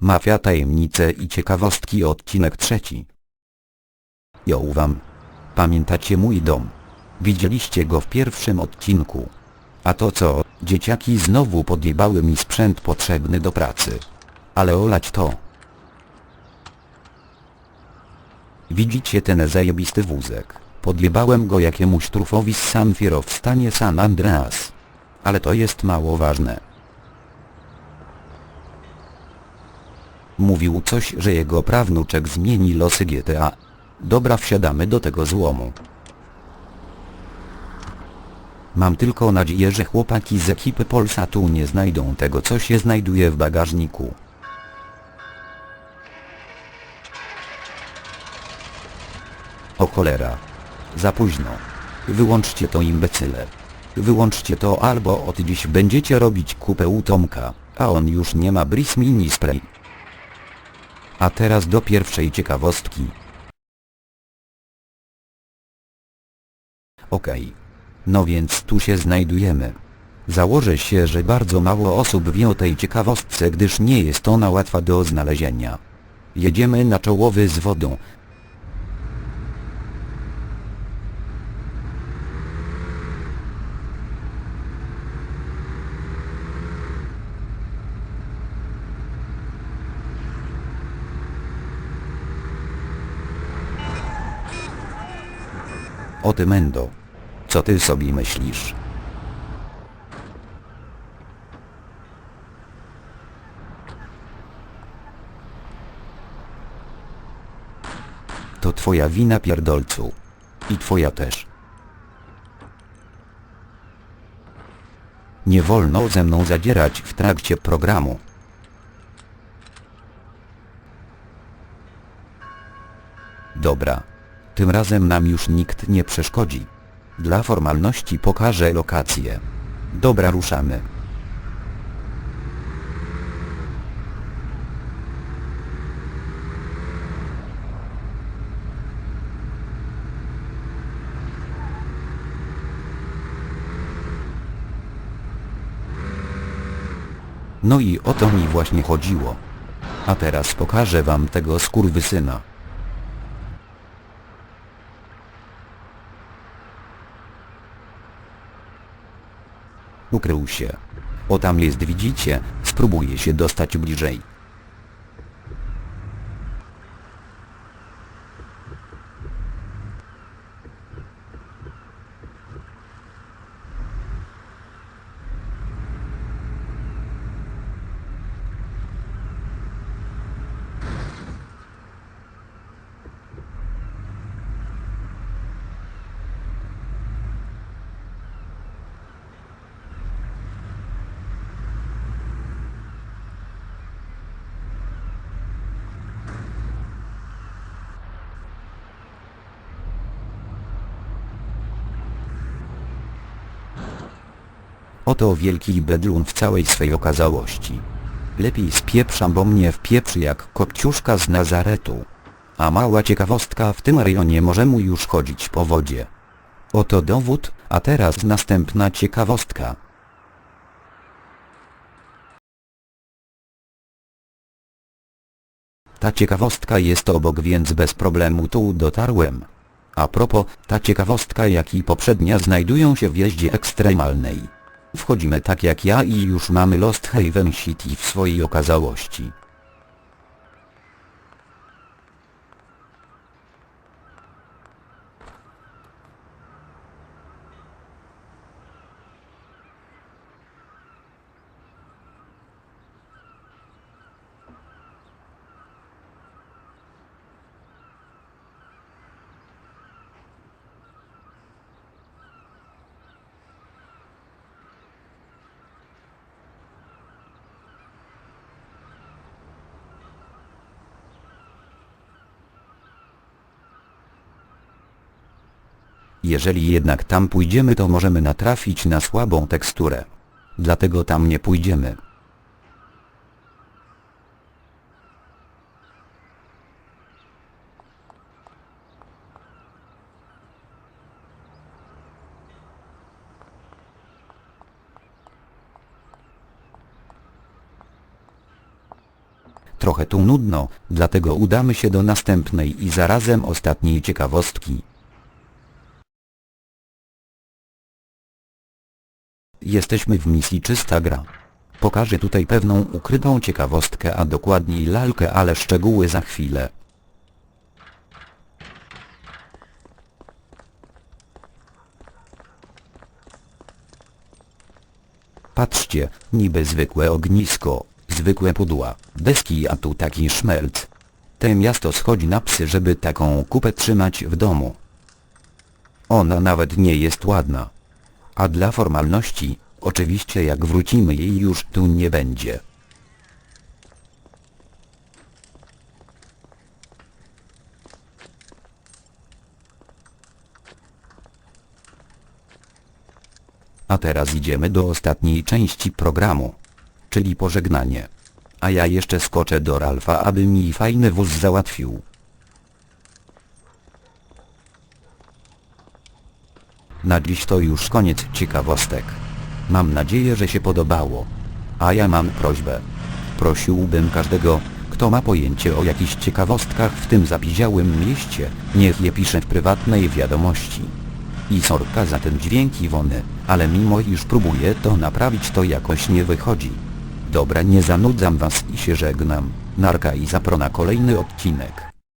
Mafia tajemnice i ciekawostki odcinek trzeci. Jo wam. Pamiętacie mój dom? Widzieliście go w pierwszym odcinku. A to co, dzieciaki znowu podjebały mi sprzęt potrzebny do pracy. Ale olać to. Widzicie ten zajebisty wózek? Podjebałem go jakiemuś trufowi z San w stanie San Andreas. Ale to jest mało ważne. Mówił coś, że jego prawnuczek zmieni losy GTA. Dobra wsiadamy do tego złomu. Mam tylko nadzieję, że chłopaki z ekipy Polsatu nie znajdą tego co się znajduje w bagażniku. O cholera. Za późno. Wyłączcie to imbecyle. Wyłączcie to albo od dziś będziecie robić kupę u Tomka, a on już nie ma bris mini spray. A teraz do pierwszej ciekawostki. Okej. No więc tu się znajdujemy. Założę się, że bardzo mało osób wie o tej ciekawostce, gdyż nie jest ona łatwa do znalezienia. Jedziemy na czołowy z wodą. O ty Mendo. Co ty sobie myślisz? To twoja wina pierdolcu. I twoja też. Nie wolno ze mną zadzierać w trakcie programu. Dobra. Tym razem nam już nikt nie przeszkodzi. Dla formalności pokażę lokację. Dobra ruszamy. No i o to mi właśnie chodziło. A teraz pokażę wam tego skurwysyna. Ukrył się. O tam jest widzicie, spróbuję się dostać bliżej. Oto wielki bedlun w całej swej okazałości. Lepiej spieprzam, bo mnie wpieprzy jak kopciuszka z Nazaretu. A mała ciekawostka w tym rejonie może mu już chodzić po wodzie. Oto dowód, a teraz następna ciekawostka. Ta ciekawostka jest obok więc bez problemu tu dotarłem. A propos, ta ciekawostka jak i poprzednia znajdują się w jeździe ekstremalnej. Wchodzimy tak jak ja i już mamy Lost Haven City w swojej okazałości. Jeżeli jednak tam pójdziemy to możemy natrafić na słabą teksturę. Dlatego tam nie pójdziemy. trochę tu nudno, dlatego udamy się do następnej i zarazem ostatniej ciekawostki. Jesteśmy w misji Czysta Gra. Pokażę tutaj pewną ukrytą ciekawostkę, a dokładniej lalkę, ale szczegóły za chwilę. Patrzcie, niby zwykłe ognisko, zwykłe pudła, deski a tu taki szmelc. Te miasto schodzi na psy, żeby taką kupę trzymać w domu. Ona nawet nie jest ładna. A dla formalności, oczywiście jak wrócimy jej już tu nie będzie. A teraz idziemy do ostatniej części programu. Czyli pożegnanie. A ja jeszcze skoczę do Ralfa, aby mi fajny wóz załatwił. Na dziś to już koniec ciekawostek. Mam nadzieję, że się podobało. A ja mam prośbę. Prosiłbym każdego, kto ma pojęcie o jakichś ciekawostkach w tym zapiziałym mieście, niech je pisze w prywatnej wiadomości. I sorka za ten dźwięk Iwony, ale mimo iż próbuję to naprawić to jakoś nie wychodzi. Dobra nie zanudzam was i się żegnam, narka i zapro na kolejny odcinek.